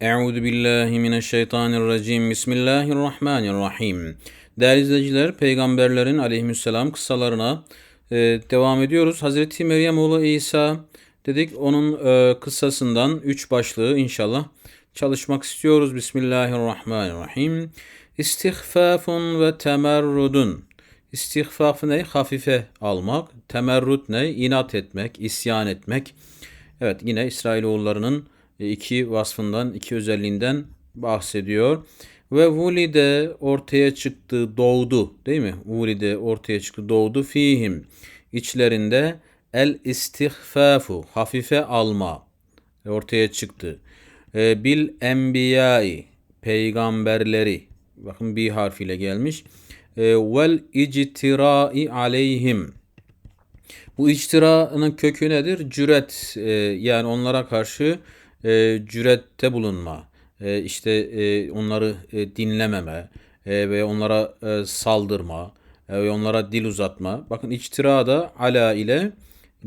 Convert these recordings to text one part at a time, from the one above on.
Euzu billahi mineşşeytanirracim. Bismillahirrahmanirrahim. Değerli izleyiciler, peygamberlerin aleyhisselam kıssalarına e, devam ediyoruz. Hazreti Meryem oğlu İsa dedik onun e, kıssasından üç başlığı inşallah çalışmak istiyoruz. Bismillahirrahmanirrahim. İstihfafun ve temerrudun. İstihfaf ne? Hafife almak. Temerrut ne? İnat etmek, isyan etmek. Evet yine İsrailoğullarının iki vasfından, iki özelliğinden bahsediyor. Ve vulide ortaya çıktı, doğdu değil mi? Vulide ortaya çıktı, doğdu fihim. İçlerinde el istihfafu, hafife alma ortaya çıktı. E, bil enbiyai, peygamberleri. Bakın bir harfiyle gelmiş. E, vel ictirai aleyhim. Bu ictiranın kökü nedir? Cüret. E, yani onlara karşı e, cürette bulunma, e, işte e, onları e, dinlememe e, ve onlara e, saldırma e, ve onlara dil uzatma. Bakın içtira da ala ile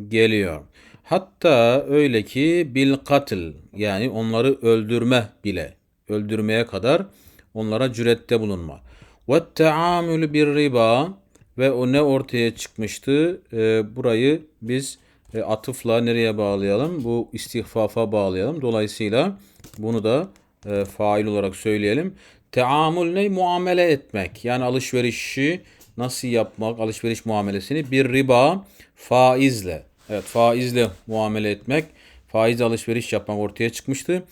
geliyor. Hatta öyle ki bil katil yani onları öldürme bile öldürmeye kadar onlara cürette bulunma. Ve taamül bir riba ve o ne ortaya çıkmıştı? E, burayı biz e, atıfla nereye bağlayalım? Bu istihfafa bağlayalım. Dolayısıyla bunu da e, fail olarak söyleyelim. Teamül ne? Muamele etmek. Yani alışverişi nasıl yapmak? Alışveriş muamelesini bir riba faizle. Evet faizle muamele etmek. Faiz alışveriş yapmak ortaya çıkmıştı.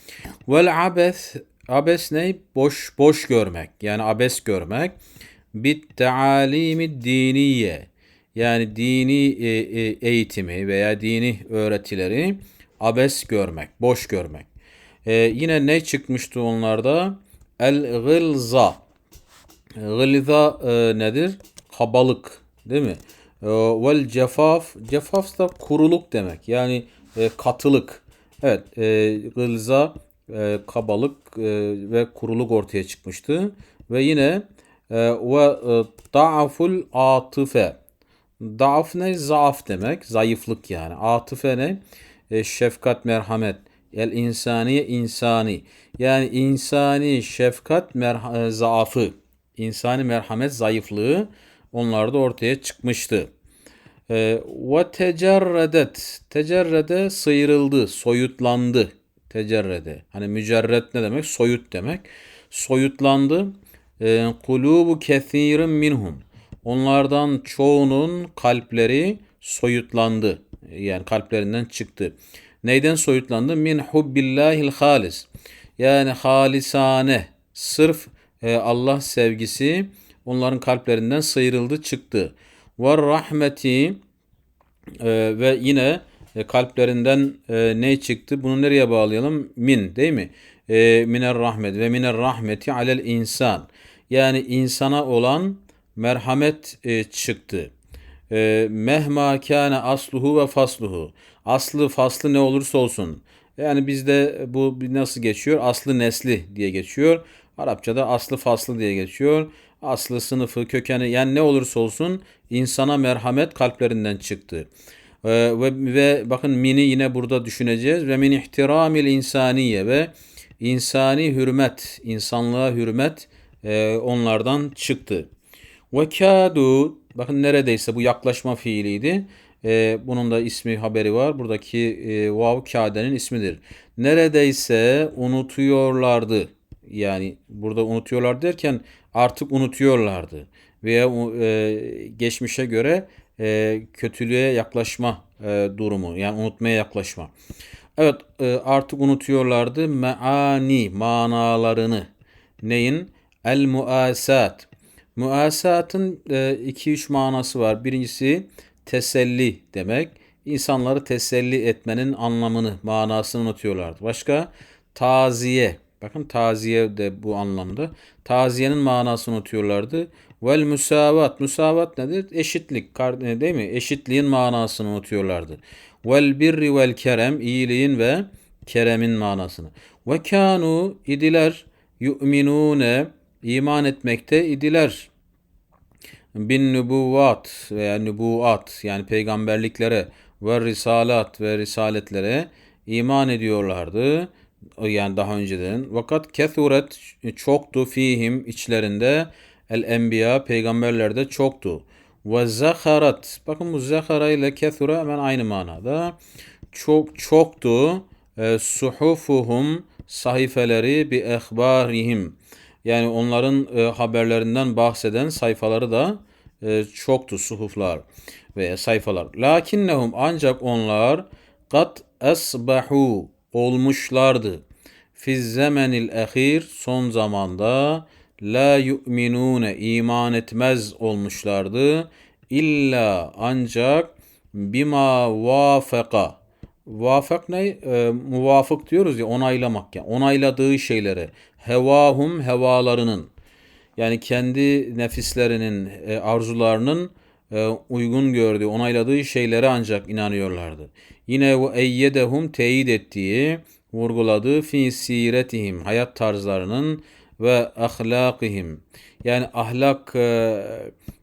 Vel abes abes ne? Boş boş görmek. Yani abes görmek. Bit taalimi diniye yani dini e, e, eğitimi veya dini öğretileri abes görmek, boş görmek. E, yine ne çıkmıştı onlarda? El-gılza. Gılza e, nedir? Kabalık değil mi? E, vel cefaf. Cefaf da kuruluk demek. Yani e, katılık. Evet, e, gılza e, kabalık e, ve kuruluk ortaya çıkmıştı. Ve yine e, ve e, da'aful atıfe Daaf ne? Zaaf demek. Zayıflık yani. Atıfe ne? E, şefkat, merhamet. El insaniye insani. Yani insani şefkat merha- e, zaafı. insani merhamet zayıflığı onlarda ortaya çıkmıştı. E, ve tecerredet. Tecerrede sıyrıldı, soyutlandı. Tecerrede. Hani mücerret ne demek? Soyut demek. Soyutlandı. E, kulubu kethirin minhum Onlardan çoğunun kalpleri soyutlandı. Yani kalplerinden çıktı. Neyden soyutlandı? Min hubbillahil halis. Yani halisane, sırf e, Allah sevgisi onların kalplerinden sıyrıldı, çıktı. Ve rahmeti e, ve yine e, kalplerinden e, ne çıktı? Bunu nereye bağlayalım? Min değil mi? E, miner rahmet ve miner rahmeti alel insan. Yani insana olan merhamet e, çıktı. E, mehma kâne asluhu ve fasluhu. Aslı faslı ne olursa olsun. Yani bizde bu nasıl geçiyor? Aslı nesli diye geçiyor. Arapçada aslı faslı diye geçiyor. Aslı sınıfı, kökeni yani ne olursa olsun insana merhamet kalplerinden çıktı. Ee, ve, ve bakın mini yine burada düşüneceğiz. Ve min ihtiramil insaniye ve insani hürmet, insanlığa hürmet e, onlardan çıktı. Ve kâdu bakın neredeyse bu yaklaşma fiiliydi. Ee, bunun da ismi haberi var. Buradaki e, vav kâdenin ismidir. Neredeyse unutuyorlardı. Yani burada unutuyorlar derken artık unutuyorlardı. Veya e, geçmişe göre e, kötülüğe yaklaşma e, durumu. Yani unutmaya yaklaşma. Evet e, artık unutuyorlardı. Meani manalarını. Neyin? El muasat Muasatın 2-3 e, manası var. Birincisi teselli demek. İnsanları teselli etmenin anlamını, manasını unutuyorlardı. Başka taziye. Bakın taziye de bu anlamda. Taziyenin manasını unutuyorlardı. Vel musavat. Musavat nedir? Eşitlik. E, değil mi? Eşitliğin manasını unutuyorlardı. Vel birri vel kerem. iyiliğin ve keremin manasını. Ve kanu idiler yu'minune iman etmekte idiler. Bin nübüvvat veya nübuat yani peygamberliklere ve risalat ve risaletlere iman ediyorlardı. yani daha önceden. Vakat kethuret çoktu fihim içlerinde el enbiya peygamberlerde çoktu. Ve zaharat bakın bu zahara ile kethura hemen aynı manada. Çok çoktu e, suhufuhum sayfeleri bi ehbarihim. Yani onların e, haberlerinden bahseden sayfaları da e, çoktu suhuflar veya sayfalar. Lakinnehum ancak onlar kat esbahu olmuşlardı. Fiz zemenil ahir son zamanda la yu'minune iman etmez olmuşlardı. İlla ancak bima vafaka Vafak ne? E, muvafık diyoruz ya onaylamak yani onayladığı şeyleri hevahum hevalarının yani kendi nefislerinin e, arzularının e, uygun gördüğü onayladığı şeylere ancak inanıyorlardı. Yine bu eyyedehum teyit ettiği vurguladığı fi siretihim hayat tarzlarının ve ahlakihim yani ahlak e,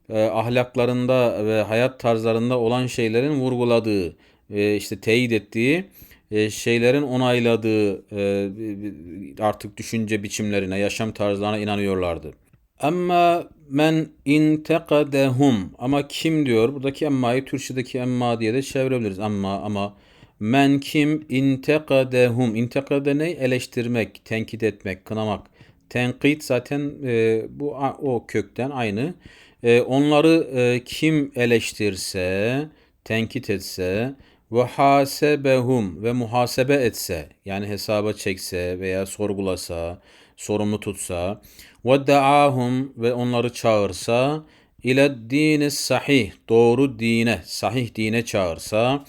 e, ahlaklarında ve hayat tarzlarında olan şeylerin vurguladığı e, işte teyit ettiği e, şeylerin onayladığı e, artık düşünce biçimlerine, yaşam tarzlarına inanıyorlardı. Ama men intekadehum ama kim diyor? Buradaki emmayı Türkçedeki emma diye de çevirebiliriz. Ama ama men kim intekadehum. İntekade ne? Eleştirmek, tenkit etmek, kınamak. Tenkit zaten e, bu o kökten aynı. E, onları e, kim eleştirse, tenkit etse ve hasebehum ve muhasebe etse yani hesaba çekse veya sorgulasa, sorumlu tutsa ve daahum ve onları çağırsa ile dini sahih doğru dine sahih dine çağırsa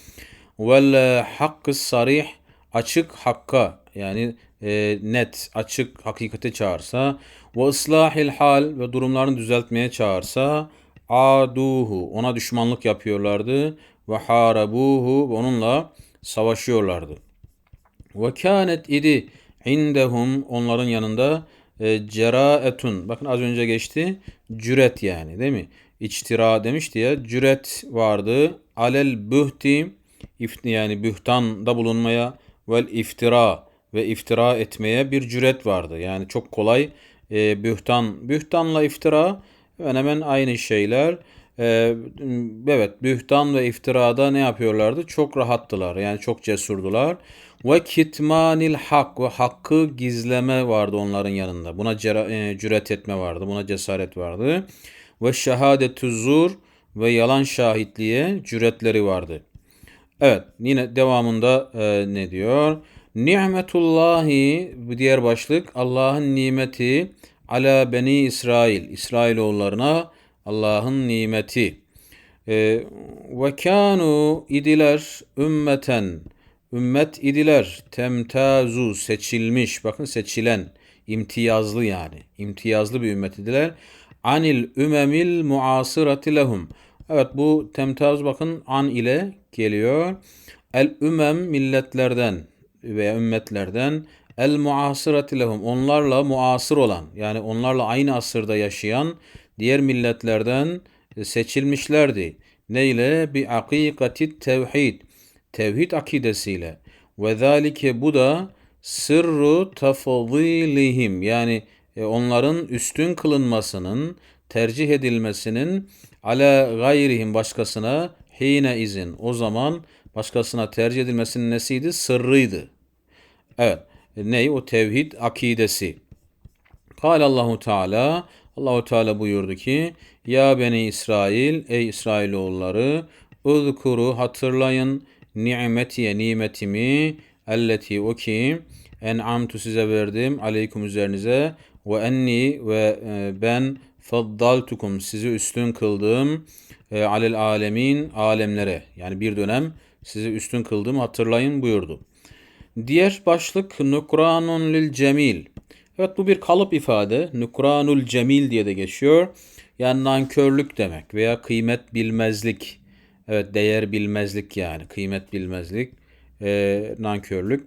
vel hakkı sarih açık hakka yani e, net açık hakikate çağırsa ve ıslahil hal ve durumlarını düzeltmeye çağırsa aduhu ona düşmanlık yapıyorlardı ve harabuhu onunla savaşıyorlardı. Ve kânet idi indehum onların yanında e, ceraetun. Bakın az önce geçti. Cüret yani değil mi? İçtira demişti ya. Cüret vardı. Alel bühti yani bühtanda bulunmaya vel iftira ve iftira etmeye bir cüret vardı. Yani çok kolay e, bühtan. Bühtanla iftira hemen hemen aynı şeyler. Ee, evet bühtan ve iftirada ne yapıyorlardı? Çok rahattılar yani çok cesurdular. Ve kitmanil hak ve hakkı gizleme vardı onların yanında. Buna e, cüret etme vardı, buna cesaret vardı. Ve şehadetü zur ve yalan şahitliğe cüretleri vardı. Evet yine devamında e, ne diyor? Ni'metullahi diğer başlık Allah'ın nimeti ala beni İsrail. İsrailoğullarına Allah'ın nimeti. E, ve kanu idiler ümmeten. Ümmet idiler. Temtazu seçilmiş bakın seçilen imtiyazlı yani. İmtiyazlı bir ümmet idiler. Anil ümemil muasırati lehum. Evet bu temtaz bakın an ile geliyor. El ümem milletlerden veya ümmetlerden. El muasırati lehum. Onlarla muasır olan yani onlarla aynı asırda yaşayan diğer milletlerden e, seçilmişlerdi. Neyle? Bi akikati tevhid. Tevhid akidesiyle. Ve zalike bu da sırru tafadilihim yani e, onların üstün kılınmasının, tercih edilmesinin ala gayrihim başkasına hine izin. O zaman başkasına tercih edilmesinin nesiydi? Sırrıydı. Evet. E, ney? O tevhid akidesi. Kâle Allahu Teala Allahu Teala buyurdu ki Ya beni İsrail ey İsrailoğulları Uzkuru hatırlayın nimetiye nimetimi elleti o ki en'amtu size verdim aleykum üzerinize ve enni ve e, ben faddaltukum sizi üstün kıldım e, alel alemin alemlere yani bir dönem sizi üstün kıldım hatırlayın buyurdu. Diğer başlık nukranun lil cemil Evet bu bir kalıp ifade. Nukranul cemil diye de geçiyor. Yani nankörlük demek veya kıymet bilmezlik. Evet değer bilmezlik yani kıymet bilmezlik, e, nankörlük.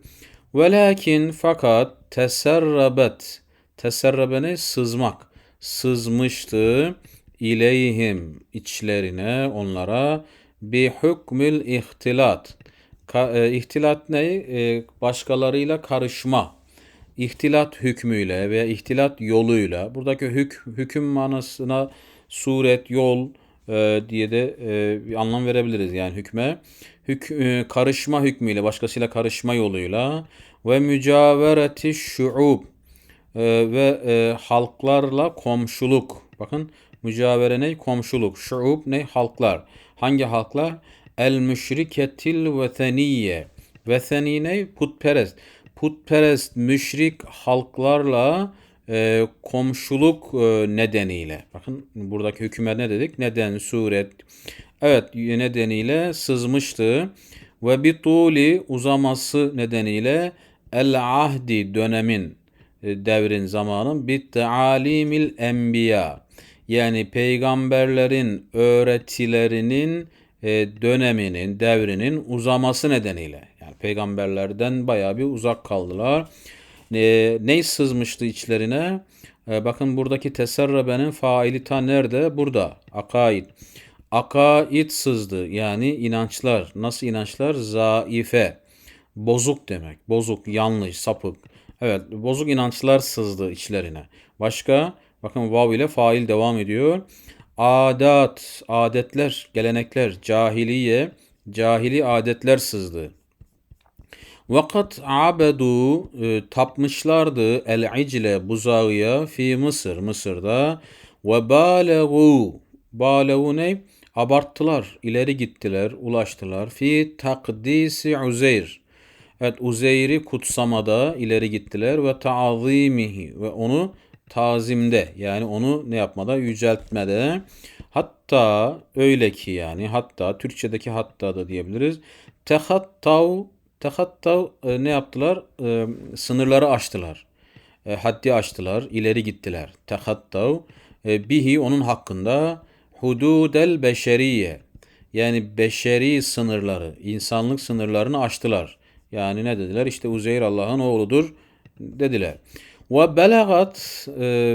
Velakin fakat teserrabet. Teserrabene sızmak. Sızmıştı ileyhim içlerine onlara bi hükmül ihtilat. Ka, e, ihtilat ne? E, başkalarıyla karışma ihtilat hükmüyle veya ihtilat yoluyla buradaki hük, hüküm manasına suret, yol e, diye de e, bir anlam verebiliriz yani hükme. Hük, e, karışma hükmüyle, başkasıyla karışma yoluyla ve mücavereti şuub e, ve e, halklarla komşuluk. Bakın mücavere ne? Komşuluk. Şuub ne? Halklar. Hangi halklar? El müşriketil veteniye. Veteni ne? Putperest. Putperest müşrik halklarla e, komşuluk e, nedeniyle. Bakın buradaki hükümet ne dedik? Neden, suret. Evet nedeniyle sızmıştı. Ve bituli uzaması nedeniyle el ahdi dönemin e, devrin zamanın bit alimil enbiya yani peygamberlerin öğretilerinin e, döneminin, devrinin uzaması nedeniyle. Yani peygamberlerden bayağı bir uzak kaldılar. E, ne sızmıştı içlerine? E, bakın buradaki tesarrabenin faili ta nerede? Burada. Akaid. Akaid sızdı. Yani inançlar. Nasıl inançlar? Zaife. Bozuk demek. Bozuk, yanlış, sapık. Evet, bozuk inançlar sızdı içlerine. Başka? Bakın vav ile fail devam ediyor. Adat, adetler, gelenekler, cahiliye, cahili adetler sızdı. Vakat abedu e, tapmışlardı el icle buzağıya fi Mısır, Mısır'da ve balegu, balegu ne? Abarttılar, ileri gittiler, ulaştılar. Fi takdisi Uzeyr. Evet Uzeyr'i kutsamada ileri gittiler ve taazimihi ve onu tazimde yani onu ne yapmada yüceltmede hatta öyle ki yani hatta Türkçedeki hatta da diyebiliriz tehattav tehattav e, ne yaptılar? E, sınırları aştılar. E, haddi aştılar ileri gittiler. Tehattav bihi onun hakkında hududel beşeriye. Yani beşeri sınırları insanlık sınırlarını aştılar. Yani ne dediler? İşte Uzeyr Allah'ın oğludur dediler. Ve belagat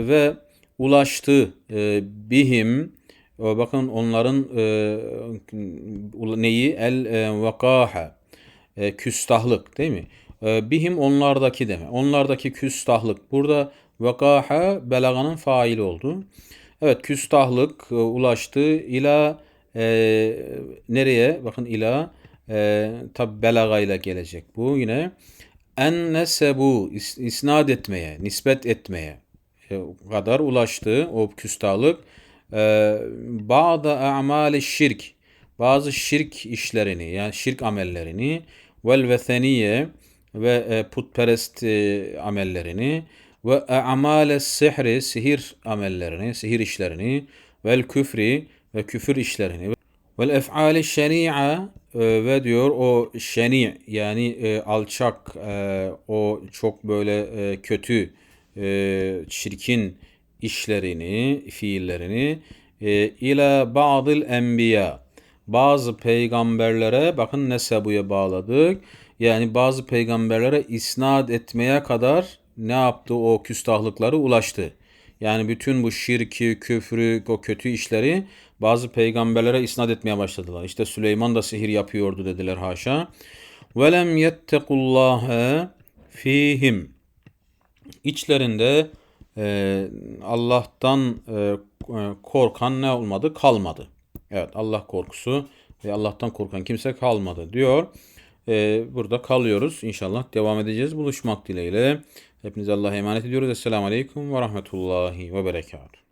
ve ulaştı bihim. Bakın onların neyi? El e, vakaha e, küstahlık değil mi? E, bihim onlardaki deme. Onlardaki küstahlık. Burada vakaha belaganın faili oldu. Evet küstahlık e, ulaştı ila e, nereye? Bakın ila e, tabi belagayla gelecek bu yine en nesebu is, isnat etmeye, nispet etmeye e, kadar ulaştı o küstahlık. E, bazı amali şirk, bazı şirk işlerini yani şirk amellerini vel vetheniye ve e, putperest e, amellerini ve amale sihri, sihir amellerini, sihir işlerini vel küfri ve küfür işlerini vel ef'ali şeni'a e, ve diyor o şeni yani alçak o çok böyle kötü çirkin işlerini fiillerini e, ila ba'dil enbiya bazı peygamberlere bakın nesebuya bağladık yani bazı peygamberlere isnat etmeye kadar ne yaptı o küstahlıkları ulaştı. Yani bütün bu şirki, küfrü, o kötü işleri bazı peygamberlere isnat etmeye başladılar. İşte Süleyman da sihir yapıyordu dediler haşa. Velem yettekullâhe fihim. İçlerinde e, Allah'tan e, korkan ne olmadı? Kalmadı. Evet Allah korkusu ve Allah'tan korkan kimse kalmadı diyor. E, burada kalıyoruz. İnşallah devam edeceğiz. Buluşmak dileğiyle. Hepinize Allah'a emanet ediyoruz. Esselamu Aleyküm ve Rahmetullahi ve Berekatuhu.